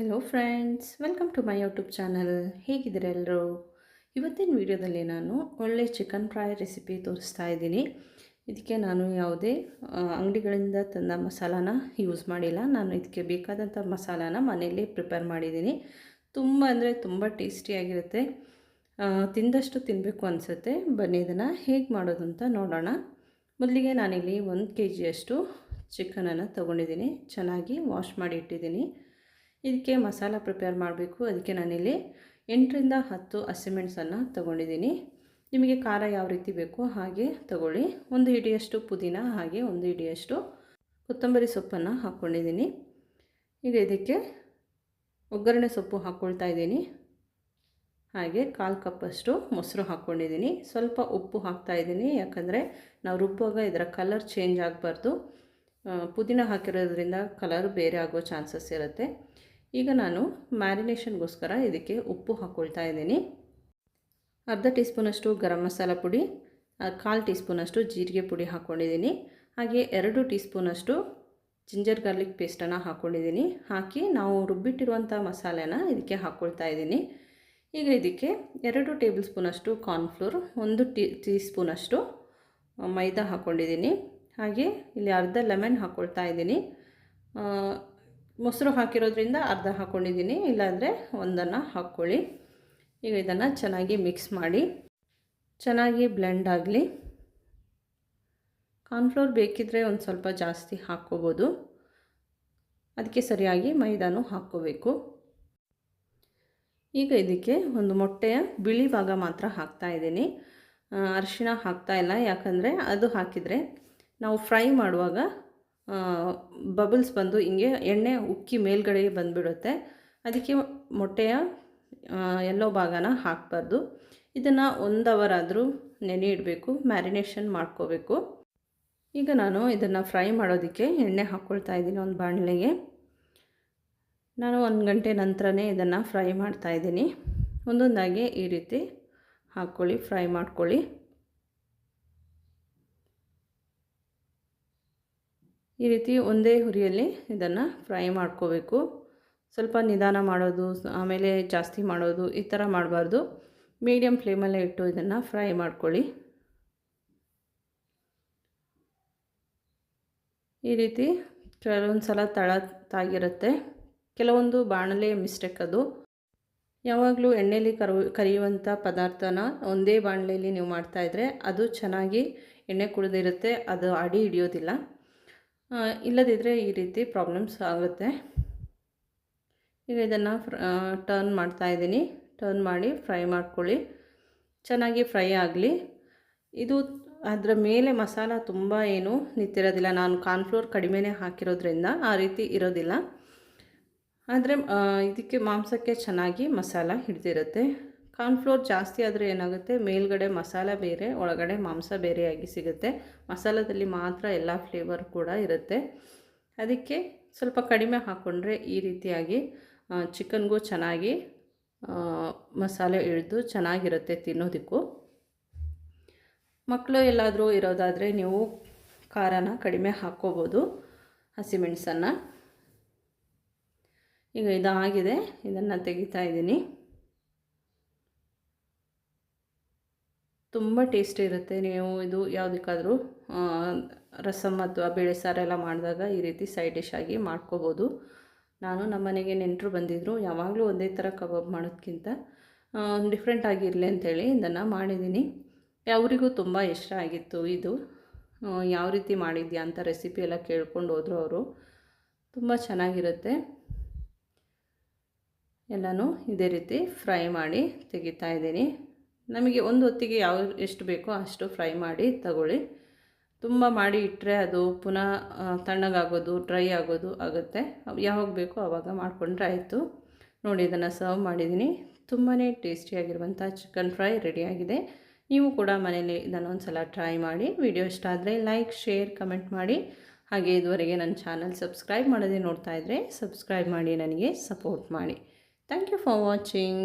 Hello friends welcome to my YouTube channel ಹೇಗಿದ್ದೀರ ಎಲ್ಲರೂ ಇವತ್ತಿನ ವಿಡಿಯೋದಲ್ಲಿ ನಾನು ಒಳ್ಳೆ ಚಿಕನ್ ಫ್ರೈ ರೆಸಿಪಿ ತೋರಿಸ್ತಾ ಇದ್ದೀನಿ. ಇದಕ್ಕೆ ನಾನು ಯಾವುದೇ ಅಂಗಡಿಗಳಿಂದ ತಂದ ಮಸಾಲಾನ ಯೂಸ್ ಮಾಡಿಲ್ಲ. ನಾನು ಇದಕ್ಕೆ ಬೇಕಾದಂಥ ಮಸಾಲಾನ ಮನೆಯಲ್ಲೇ ಪ್ರಿಪೇರ್ ಮಾಡಿದ್ದೀನಿ. ತುಂಬ ಅಂದರೆ ತುಂಬ ಟೇಸ್ಟಿಯಾಗಿರುತ್ತೆ ತಿಂದಷ್ಟು ತಿನ್ನಬೇಕು ಅನಿಸುತ್ತೆ. ಬನ್ನಿ ಇದನ್ನು ಹೇಗೆ ಮಾಡೋದು ಅಂತ ನೋಡೋಣ. ಮೊದಲಿಗೆ ನಾನಿಲ್ಲಿ ಒಂದು ಕೆ ಜಿಯಷ್ಟು ಚಿಕನನ್ನು ತೊಗೊಂಡಿದ್ದೀನಿ. ಚೆನ್ನಾಗಿ ವಾಶ್ ಮಾಡಿ ಇಟ್ಟಿದ್ದೀನಿ. ಇದಕ್ಕೆ ಮಸಾಲ ಪ್ರಿಪೇರ್ ಮಾಡಬೇಕು. ಅದಕ್ಕೆ ನಾನಿಲ್ಲಿ ಎಂಟರಿಂದ ಹತ್ತು ಹಸಿಮೆಣಸನ್ನು ತೊಗೊಂಡಿದ್ದೀನಿ. ನಿಮಗೆ ಖಾರ ಯಾವ ರೀತಿ ಬೇಕೋ ಹಾಗೆ ತಗೊಳ್ಳಿ. ಒಂದು ಹಿಡಿಯಷ್ಟು ಪುದೀನ, ಹಾಗೆ ಒಂದು ಹಿಡಿಯಷ್ಟು ಕೊತ್ತಂಬರಿ ಸೊಪ್ಪನ್ನು ಹಾಕ್ಕೊಂಡಿದ್ದೀನಿ. ಈಗ ಇದಕ್ಕೆ ಒಗ್ಗರಣೆ ಸೊಪ್ಪು ಹಾಕ್ಕೊಳ್ತಾ ಇದ್ದೀನಿ. ಹಾಗೆ ಕಾಲು ಕಪ್ಪಷ್ಟು ಮೊಸರು ಹಾಕ್ಕೊಂಡಿದ್ದೀನಿ. ಸ್ವಲ್ಪ ಉಪ್ಪು ಹಾಕ್ತಾ ಇದ್ದೀನಿ. ಯಾಕಂದರೆ ನಾವು ರುಬ್ಬುವಾಗ ಇದರ ಕಲರ್ ಚೇಂಜ್ ಆಗಬಾರ್ದು. ಪುದೀನ ಹಾಕಿರೋದ್ರಿಂದ ಕಲರ್ ಬೇರೆ ಆಗೋ ಚಾನ್ಸಸ್ ಇರುತ್ತೆ. ಈಗ ನಾನು ಮ್ಯಾರಿನೇಷನ್ಗೋಸ್ಕರ ಇದಕ್ಕೆ ಉಪ್ಪು ಹಾಕ್ಕೊಳ್ತಾ ಇದ್ದೀನಿ. ಅರ್ಧ ಟೀ ಸ್ಪೂನಷ್ಟು ಗರಂ ಮಸಾಲ ಪುಡಿ ಕಾಲು ಟೀ ಸ್ಪೂನಷ್ಟು ಜೀರಿಗೆ ಪುಡಿ ಹಾಕ್ಕೊಂಡಿದ್ದೀನಿ ಹಾಗೆ ಎರಡು ಟೀ ಸ್ಪೂನಷ್ಟು ಜಿಂಜರ್ ಗಾರ್ಲಿಕ್ ಪೇಸ್ಟನ್ನು ಹಾಕ್ಕೊಂಡಿದ್ದೀನಿ ಹಾಕಿ ನಾವು ರುಬ್ಬಿಟ್ಟಿರುವಂಥ ಮಸಾಲೆನ ಇದಕ್ಕೆ ಹಾಕ್ಕೊಳ್ತಾ ಇದ್ದೀನಿ. ಈಗ ಇದಕ್ಕೆ ಎರಡು ಟೇಬಲ್ ಸ್ಪೂನಷ್ಟು ಕಾರ್ನ್ಫ್ಲೋರ್, ಒಂದು ಟೀ ಟೀ ಸ್ಪೂನಷ್ಟು ಮೈದಾ ಹಾಕ್ಕೊಂಡಿದ್ದೀನಿ ಹಾಗೆ ಇಲ್ಲಿ ಅರ್ಧ ಲೆಮನ್ ಹಾಕ್ಕೊಳ್ತಾ ಇದ್ದೀನಿ. ಮೊಸರು ಹಾಕಿರೋದ್ರಿಂದ ಅರ್ಧ ಹಾಕ್ಕೊಂಡಿದ್ದೀನಿ ಇಲ್ಲಾಂದರೆ ಒಂದನ್ನು ಹಾಕ್ಕೊಳ್ಳಿ. ಈಗ ಇದನ್ನು ಚೆನ್ನಾಗಿ ಮಿಕ್ಸ್ ಮಾಡಿ, ಚೆನ್ನಾಗಿ ಬ್ಲೆಂಡ್ ಆಗಲಿ. ಕಾರ್ನ್ಫ್ಲೋರ್ ಬೇಕಿದ್ದರೆ ಒಂದು ಸ್ವಲ್ಪ ಜಾಸ್ತಿ ಹಾಕ್ಕೋಬೋದು. ಅದಕ್ಕೆ ಸರಿಯಾಗಿ ಮೈದಾನು ಹಾಕ್ಕೋಬೇಕು. ಈಗ ಇದಕ್ಕೆ ಒಂದು ಮೊಟ್ಟೆಯ ಬಿಳಿ ಭಾಗ ಮಾತ್ರ ಹಾಕ್ತಾ ಇದ್ದೀನಿ. ಅರಿಶಿಣ ಹಾಕ್ತಾ ಇಲ್ಲ, ಯಾಕಂದರೆ ಅದು ಹಾಕಿದರೆ ನಾವು ಫ್ರೈ ಮಾಡುವಾಗ ಬಬಲ್ಸ್ ಬಂದು ಹಿಂಗೆ ಎಣ್ಣೆ ಉಕ್ಕಿ ಮೇಲ್ಗಡೆ ಬಂದುಬಿಡುತ್ತೆ. ಅದಕ್ಕೆ ಮೊಟ್ಟೆಯ ಎಲ್ಲೋ ಭಾಗನ ಹಾಕಬಾರ್ದು. ಇದನ್ನು ಒಂದು ಅವರ್ ಆದರೂ ನೆನೆ ಇಡಬೇಕು, ಮ್ಯಾರಿನೇಷನ್ ಮಾಡ್ಕೋಬೇಕು. ಈಗ ನಾನು ಇದನ್ನು ಫ್ರೈ ಮಾಡೋದಕ್ಕೆ ಎಣ್ಣೆ ಹಾಕ್ಕೊಳ್ತಾ ಇದ್ದೀನಿ ಒಂದು ಬಾಣಲೆಗೆ. ನಾನು ಒಂದು ಗಂಟೆ ನಂತರನೇ ಇದನ್ನು ಫ್ರೈ ಮಾಡ್ತಾ ಇದ್ದೀನಿ. ಒಂದೊಂದಾಗಿ ಈ ರೀತಿ ಹಾಕ್ಕೊಳ್ಳಿ, ಫ್ರೈ ಮಾಡ್ಕೊಳ್ಳಿ. ಈ ರೀತಿ ಒಂದೇ ಹುರಿಯಲ್ಲಿ ಇದನ್ನು ಫ್ರೈ ಮಾಡ್ಕೋಬೇಕು. ಸ್ವಲ್ಪ ನಿಧಾನ ಮಾಡೋದು ಆಮೇಲೆ ಜಾಸ್ತಿ ಮಾಡೋದು ಈ ಥರ ಮಾಡಬಾರ್ದು. ಮೀಡಿಯಮ್ ಫ್ಲೇಮಲ್ಲೇ ಇಟ್ಟು ಇದನ್ನು ಫ್ರೈ ಮಾಡ್ಕೊಳ್ಳಿ. ಈ ರೀತಿ ಕೆಲವೊಂದು ಸಲ ತಳ ತಾಗಿರುತ್ತೆ ಕೆಲವೊಂದು ಬಾಣಲೆ ಮಿಸ್ಟೇಕ್ ಅದು. ಯಾವಾಗಲೂ ಎಣ್ಣೆಯಲ್ಲಿ ಕರು ಕರಿಯುವಂಥ ಪದಾರ್ಥನ ಒಂದೇ ಬಾಣಲೆಯಲ್ಲಿ ನೀವು ಮಾಡ್ತಾಯಿದ್ರೆ ಅದು ಚೆನ್ನಾಗಿ ಎಣ್ಣೆ ಕುಡಿದಿರುತ್ತೆ, ಅದು ಅಡಿ ಹಿಡಿಯೋದಿಲ್ಲ. ಇಲ್ಲದಿದ್ದರೆ ಈ ರೀತಿ ಪ್ರಾಬ್ಲಮ್ಸ್ ಆಗುತ್ತೆ. ಈಗ ಇದನ್ನು ಟರ್ನ್ ಮಾಡ್ತಾಯಿದ್ದೀನಿ ಟರ್ನ್ ಮಾಡಿ ಫ್ರೈ ಮಾಡ್ಕೊಳ್ಳಿ. ಚೆನ್ನಾಗಿ ಫ್ರೈ ಆಗಲಿ. ಇದು ಅದರ ಮೇಲೆ ಮಸಾಲ ತುಂಬ ಏನು ನಿಂತಿರೋದಿಲ್ಲ. ನಾನು ಕಾರ್ನ್ಫ್ಲೋರ್ ಕಡಿಮೆನೇ ಹಾಕಿರೋದ್ರಿಂದ ಆ ರೀತಿ ಇರೋದಿಲ್ಲ. ಆದರೆ ಇದಕ್ಕೆ ಮಾಂಸಕ್ಕೆ ಚೆನ್ನಾಗಿ ಮಸಾಲ ಹಿಡಿದಿರುತ್ತೆ. ಕಾರ್ನ್ಫ್ಲೋರ್ ಜಾಸ್ತಿ ಆದರೆ ಏನಾಗುತ್ತೆ? ಮೇಲ್ಗಡೆ ಮಸಾಲ ಬೇರೆ, ಒಳಗಡೆ ಮಾಂಸ ಬೇರೆಯಾಗಿ ಸಿಗುತ್ತೆ. ಮಸಾಲದಲ್ಲಿ ಮಾತ್ರ ಎಲ್ಲ ಫ್ಲೇವರ್ ಕೂಡ ಇರುತ್ತೆ. ಅದಕ್ಕೆ ಸ್ವಲ್ಪ ಕಡಿಮೆ ಹಾಕ್ಕೊಂಡ್ರೆ ಈ ರೀತಿಯಾಗಿ ಚಿಕನ್ಗೂ ಚೆನ್ನಾಗಿ ಮಸಾಲೆ ಇಳಿದು ಚೆನ್ನಾಗಿರುತ್ತೆ ತಿನ್ನೋದಕ್ಕೂ. ಮಕ್ಕಳು ಎಲ್ಲಾದರೂ ಇರೋದಾದರೆ ನೀವು ಖಾರನ ಕಡಿಮೆ ಹಾಕ್ಕೋಬೋದು ಹಸಿಮೆಣಸನ್ನು ಈಗ ಇದಾಗಿದೆ, ಇದನ್ನು ತೆಗಿತಾ ಇದ್ದೀನಿ. ತುಂಬ ಟೇಸ್ಟಿ ಇರುತ್ತೆ. ನೀವು ಇದು ಯಾವುದಕ್ಕಾದರೂ ರಸಮ್ ಅಥವಾ ಬೇಳೆ ಸಾರೆಲ್ಲ ಮಾಡಿದಾಗ ಈ ರೀತಿ ಸೈಡ್ ಡಿಶ್ ಆಗಿ ಮಾಡ್ಕೋಬೋದು. ನಾನು ನಮ್ಮ ಮನೆಗೆ ನೆಂಟರು ಬಂದಿದ್ದರು ಯಾವಾಗಲೂ ಒಂದೇ ಥರ ಕಬಾಬ್ ಮಾಡೋದಕ್ಕಿಂತ ಡಿಫ್ರೆಂಟ್ ಆಗಿರಲಿ ಅಂತೇಳಿ ಇದನ್ನು ಮಾಡಿದ್ದೀನಿ. ಅವರಿಗೂ ತುಂಬ ಇಷ್ಟ ಆಗಿತ್ತು ಇದು. ಯಾವ ರೀತಿ ಮಾಡಿದ್ಯಾ ಅಂತ ರೆಸಿಪಿ ಎಲ್ಲ ಕೇಳ್ಕೊಂಡು ಹೋದರು ಅವರು. ತುಂಬ ಚೆನ್ನಾಗಿರುತ್ತೆ. ಎಲ್ಲನೂ ಇದೇ ರೀತಿ ಫ್ರೈ ಮಾಡಿ ತೆಗಿತಾ ಇದ್ದೀನಿ. ನಮಗೆ ಒಂದು ಹೊತ್ತಿಗೆ ಯಾವ ಎಷ್ಟು ಬೇಕೋ ಅಷ್ಟು ಫ್ರೈ ಮಾಡಿ ತಗೊಳ್ಳಿ. ತುಂಬ ಮಾಡಿ ಇಟ್ಟರೆ ಅದು ಪುನಃ ತಣ್ಣಗಾಗೋದು, ಡ್ರೈ ಆಗೋದು ಆಗುತ್ತೆ. ಯಾವಾಗ ಬೇಕೋ ಆವಾಗ ಮಾಡಿಕೊಂಡ್ರೆ ಆಯಿತು. ನೋಡಿ, ಇದನ್ನು ಸರ್ವ್ ಮಾಡಿದ್ದೀನಿ. ತುಂಬಾ ಟೇಸ್ಟಿಯಾಗಿರುವಂಥ ಚಿಕನ್ ಫ್ರೈ ರೆಡಿಯಾಗಿದೆ ನೀವು ಕೂಡ ಮನೇಲಿ ಇದನ್ನೊಂದು ಸಲ ಟ್ರೈ ಮಾಡಿ. ವಿಡಿಯೋ ಇಷ್ಟ ಆದರೆ ಲೈಕ್ ಶೇರ್ ಕಮೆಂಟ್ ಮಾಡಿ. ಹಾಗೆ ಇದುವರೆಗೆ ನನ್ನ ಚಾನಲ್ ಸಬ್ಸ್ಕ್ರೈಬ್ ಮಾಡೋದೇ ನೋಡ್ತಾ ಇದ್ದರೆ ಸಬ್ಸ್ಕ್ರೈಬ್ ಮಾಡಿ, ನನಗೆ ಸಪೋರ್ಟ್ ಮಾಡಿ. Thank you for watching